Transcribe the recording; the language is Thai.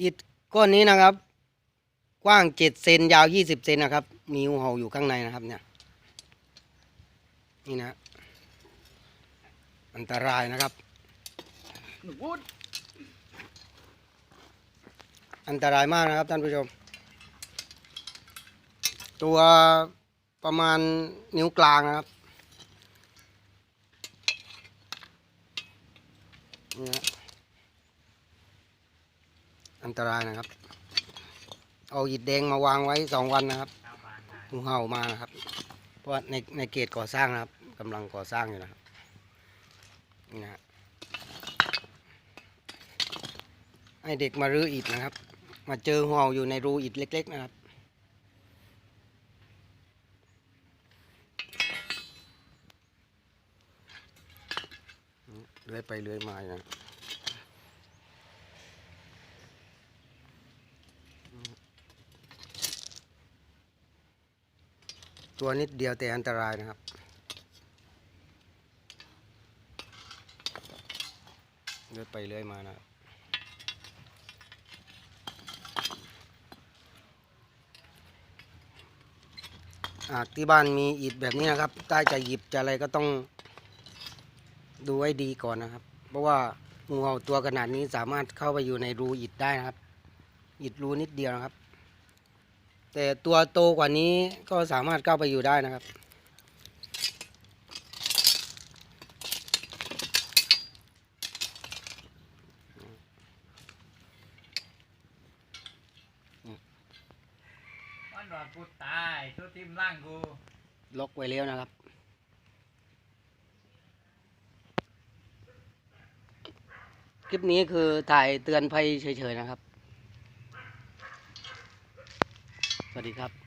อิฐก้อนนี้นะครับ กว้างเจ็ดเซนยาวยี่สิบเซนนะครับ มีงูเห่าอยู่ข้างในนะครับเนี่ย นี่นะ อันตรายนะครับหนูพูดอันตรายมากนะครับท่านผู้ชม ตัวประมาณนิ้วกลางนะครับ นี่นะ อันตรายนะครับ เอาหิดแดงมาวางไว้สองวันนะครับงูเห่ามานะครับ เพราะในในเกตก่อสร้างนะครับกำลังก่อสร้างอยู่นะครับนี่นะให้เด็กมารื้ออิฐนะครับ มาเจองูเห่าอยู่ในรูอิฐเล็ก ๆ นะครับเลื้อยไปเลื้อยมาอย่างนั้ ตัวนิดเดียวแต่อันตรายนะครับ เลื้อยไปเลื้อยมานะครับหากที่บ้านมีอิฐแบบนี้นะครับ ใต้จะหยิบจะอะไรก็ต้องดูให้ดีก่อนนะครับ เพราะว่างูเห่าตัวขนาดนี้สามารถเข้าไปอยู่ในรูอิฐได้นะครับ อิฐรูนิดเดียวนะครับ แต่ตัวโตกว่านี้ก็สามารถเข้าวไปอยู่ได้นะครับ มันว่ากูตายตัวทิมร่างกูล็อกไว้แล้วนะครับ คลิปนี้คือถ่ายเตือนภัยเฉยๆนะครับ ส วัสดีครับ